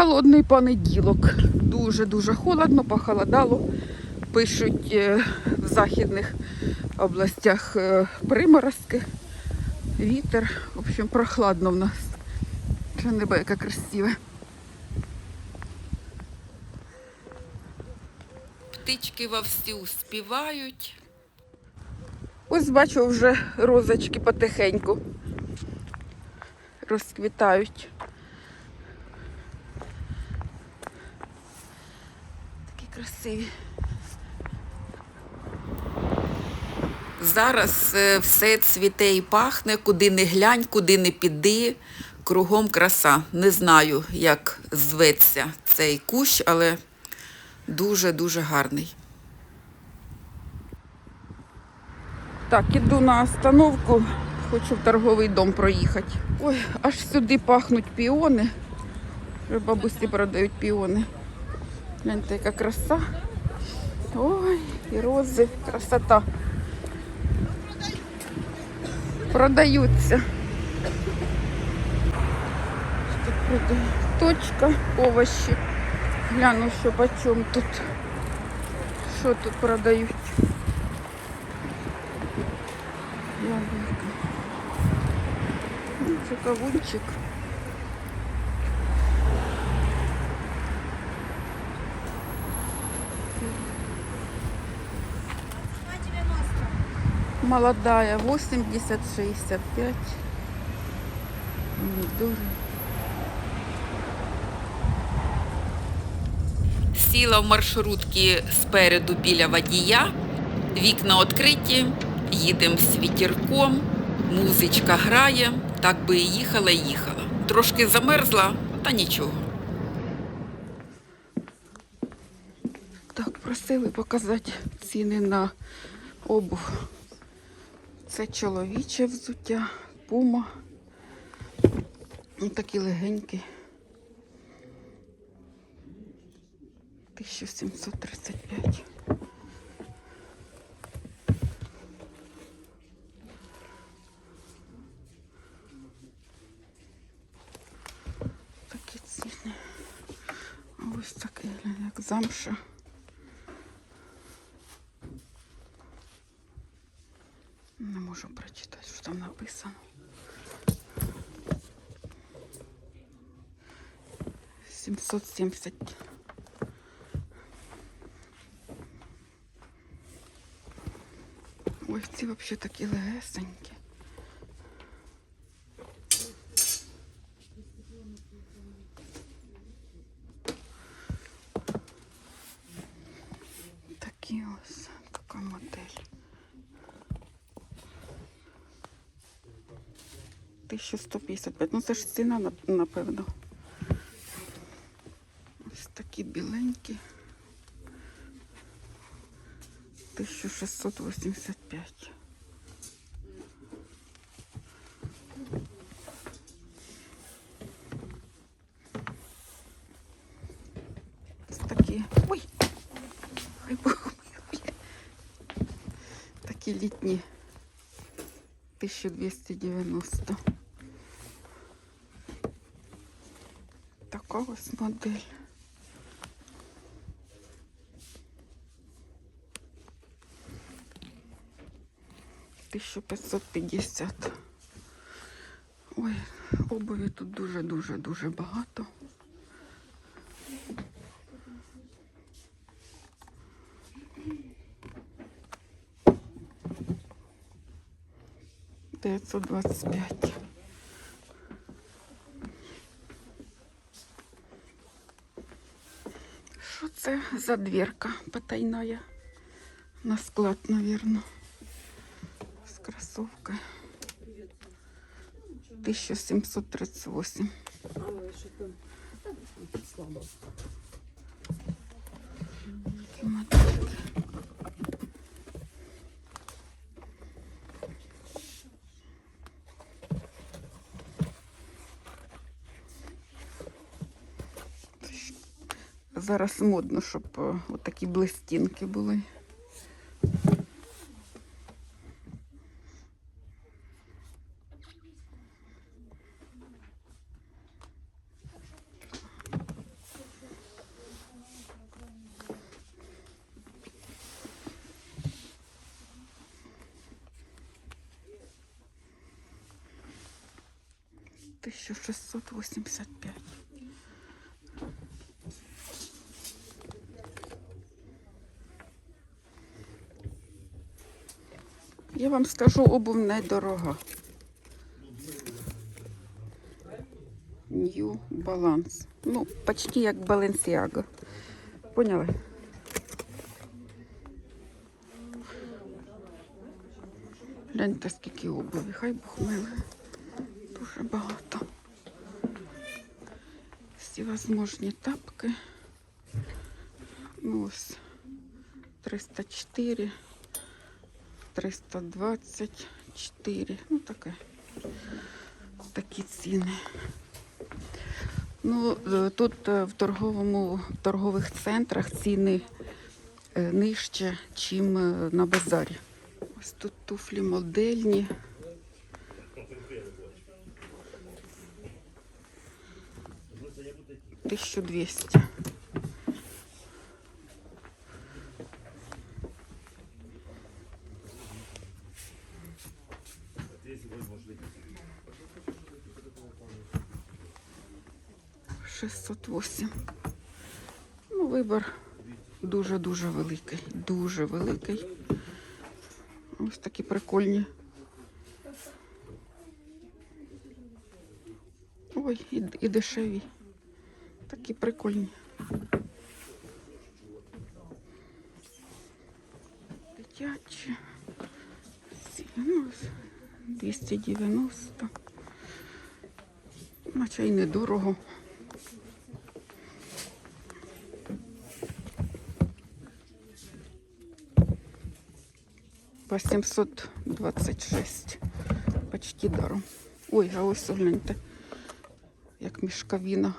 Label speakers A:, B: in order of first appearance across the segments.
A: Холодний понеділок. Дуже-дуже холодно, похолодало. Пишуть е, в західних областях е, приморозки, вітер. В общем, прохладно в нас. Ще небо яке красиве. Птички вовсю співають. Ось бачу вже розочки потихеньку розквітають. Красиві. Зараз е, все цвіте і пахне, куди не глянь, куди не піди. Кругом краса. Не знаю, як зветься цей кущ, але дуже-дуже гарний. Так, іду на остановку, хочу в торговий дом проїхати. Ой, аж сюди пахнуть піони. Бабусі продають піони. Гляньте, яка краса. Ой, і рози, красота. Продаються. Точка, овощі. Гляну, що по чому тут. Що тут продають? Яблоко. Ну, Це кавунчик. Молодая, 80-65. Помидоры. Сіла в маршрутки спереду біля водія, вікна відкриті, їдемо з вітірком, музичка грає, так би і їхала, і їхала. Трошки замерзла, та нічого. Так, просили показати ціни на обув. Це чоловіче взуття, пума. Ось такі легенькі. 1735. Такі ціни. Ось такий, як замша. написано. Сімсот сімдесят. Ой, ці взагалі такі легесенькі. 1155. Ну це ж ціна, напевно. Ось такі біленькі. 1685. Ось такі. Ой! Хай Бог. Такі літні. 1290. Така ось модель. Тисячу п'ятсот п'ятдесят. Ой, обуві тут дуже-дуже дуже багато. Дев'ятсот двадцять п'ять. задверка потайная. На склад, наверное. С кроссовкой. 1738. Такие моточки. зараз модно, щоб от такі блистінки були. Тысяча шестьсот восемьдесят пять. Я вам скажу, обув недорога. New Balance. Ну, почти як Balenciaga. Поняли? Гляньте, скільки обуві. Хай Бог милує. Дуже багато. Всевозможні тапки. Ну, ось 304, 324. Ну, таке. Такі ціни. Ну, е, тут е, в торговому в торгових центрах ціни е, нижче, ніж на базарі. Ось тут туфлі модельні. Тисячу двісті. Шестьсот восемь. Ну, вибір дуже-дуже великий. Дуже великий. Ось такі прикольні. Ой, і, і дешеві. Такі прикольні. Дитячі. Ну, 290. Наче й недорого. По 726. Почти даром. Ой, а ось огляньте, як мішковіна.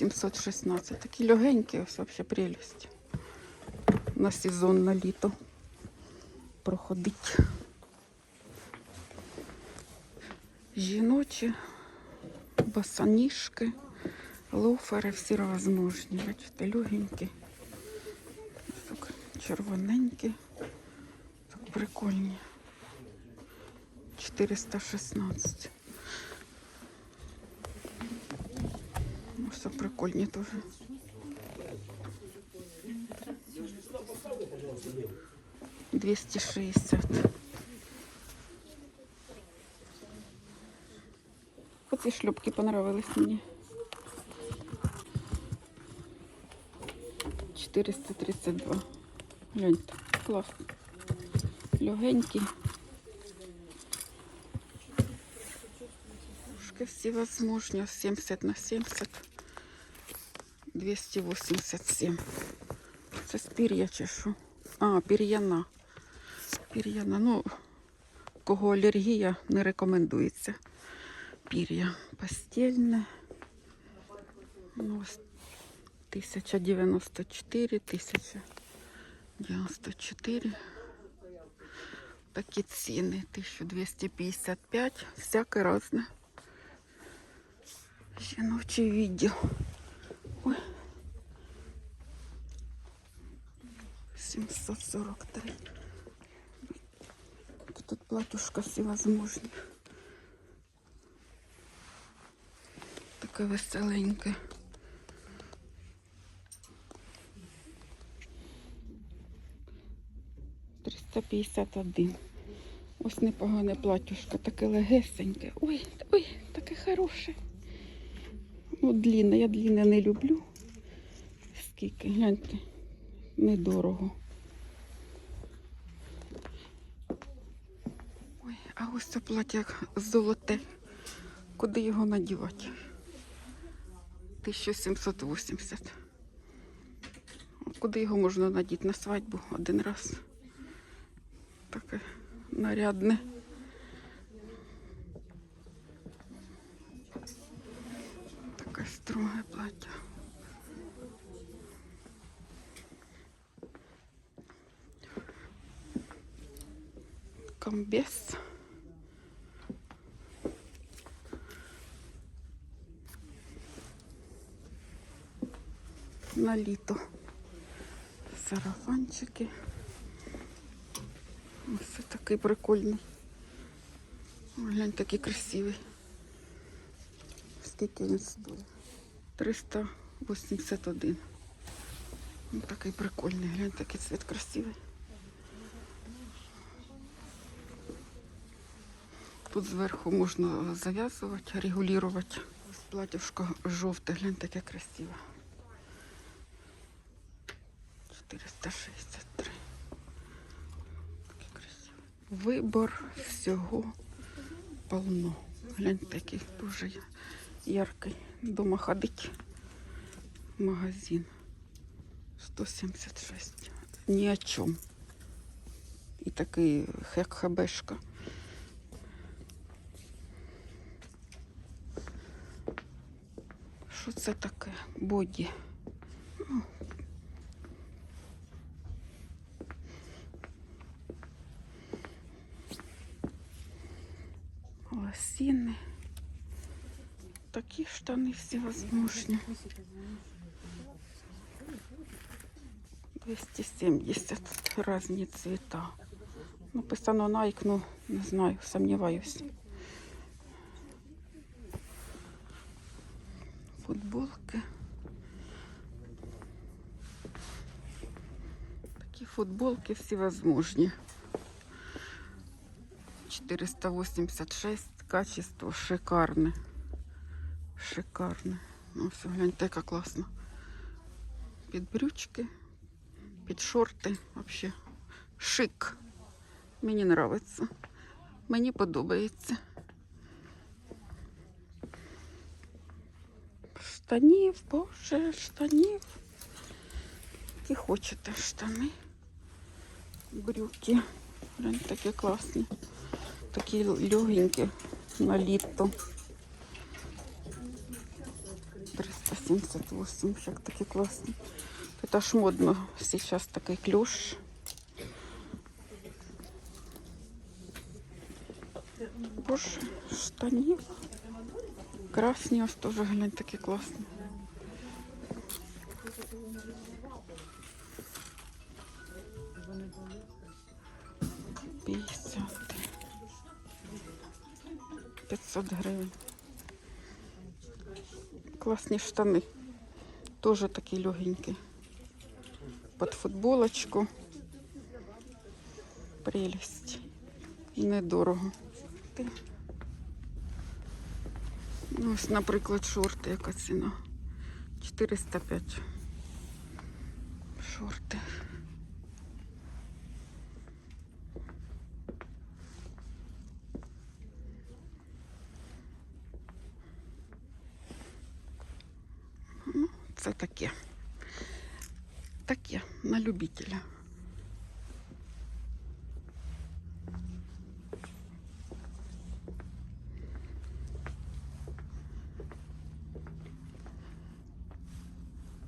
A: 716. Такі легенькі, ось взагалі прелість. На сезон на літо проходить. Жіночі, басаніжки, лофери, всі розможні. Бачите, легенькі, так червоненькі, так прикольні. 416. Ну, все прикольні теж. Двісті шістдесят. Оці шлюпки понравились мені. 432. Гляньте, клас. Легенькі. Ушки всі возможні. 70 на 70. 287. Це з пір'я чи що? А, пір'яна. Пір'яна. Ну, кого алергія не рекомендується пір'я постільне. Ну, ось 1094, 1094. Такі ціни. 1255. Всяке разне. Жіночий відділ. 743. Тут платушка всевозможні. Таке веселеньке. Триста п'ятдесят один. Ось непогане платюшко, таке легесеньке. Ой, ой, таке хороше. Ну, длінне, я длінне не люблю. Скільки, гляньте, недорого. Ой, а ось це плаття золоте. Куди його надівати? 1780. Куди його можна надіти на свадьбу один раз? Таке нарядне. Таке строге плаття. Комбез. На літо. Сарафанчики. Ось такий прикольний. Глянь, такий красивий. Скільки він стоїть? 381. Ну, такий прикольний, глянь, такий цвіт красивий. Тут зверху можна зав'язувати, регулювати. Ось платьюшко жовте, глянь, таке красиве. 463. Таке красиве. Вибор всього полно. Глянь, такий дуже яркий. Дома ходить. Магазин. 176. Ні о чому. І такий як хабешка. Що це таке? Боді. Лосіни. Такі штани всевозможні. 270 різні цвіта. Написано Nike, ну не знаю, сумніваюся. Футболки. Такі футболки всевозможні. 486, качество шикарне. Шикарне. Ну все, гляньте, яка класно. Під брючки, під шорти. Вообще шик. Мені подобається. Мені подобається. Штанів, боже, штанів. Які хочете штани. Брюки. Глянь, такі класні. Такі легенькі на літо. 378, як такі класні. Это ж модно сейчас такий клюш. Боже, штанів. Красні ось теж глянь такі класні. П'ятдесят. 500 гривень. Класні штани. Тоже такі легенькі. Под футболочку. Прелесть. І недорого. Ну, ось, наприклад, шорти, яка ціна. 405. Шорти. Це таке. Таке, на любителя.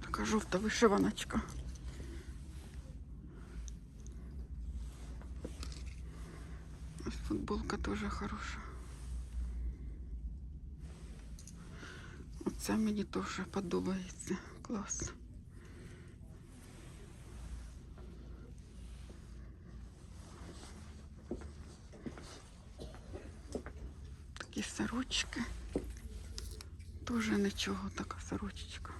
A: Така жовта вишиваночка. Ось футболка теж хороша. Оце мені теж подобається. Клас. Такі сорочки. Тоже нічого така сорочечка.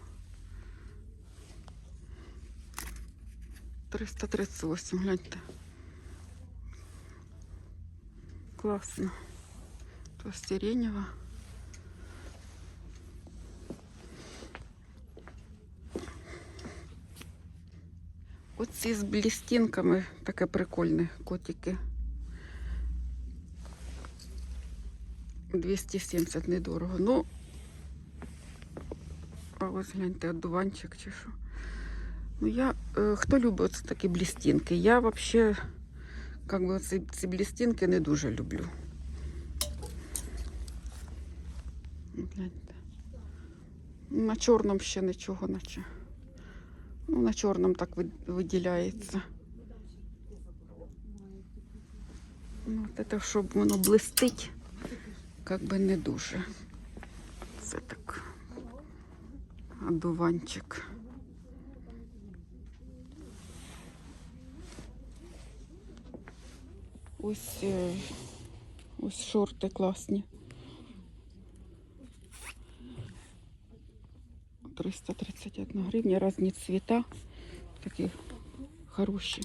A: 338, гляньте. Класно. То сиренева. Оці з блістінками таке прикольне котики. 270 недорого. Ну, а ось гляньте, одуванчик чи що. Ну, я, е, хто любить такі блістінки? Я взагалі, як би, ці, ці блістінки не дуже люблю. Гляньте. На чорному ще нічого наче. Ну, на чорному так ви- виділяється. Ну, от це, щоб воно блистить, як би не дуже. Це так. Одуванчик. Ось, е, ось шорти класні. 331 гривня, різні цвіта. Такі хороші.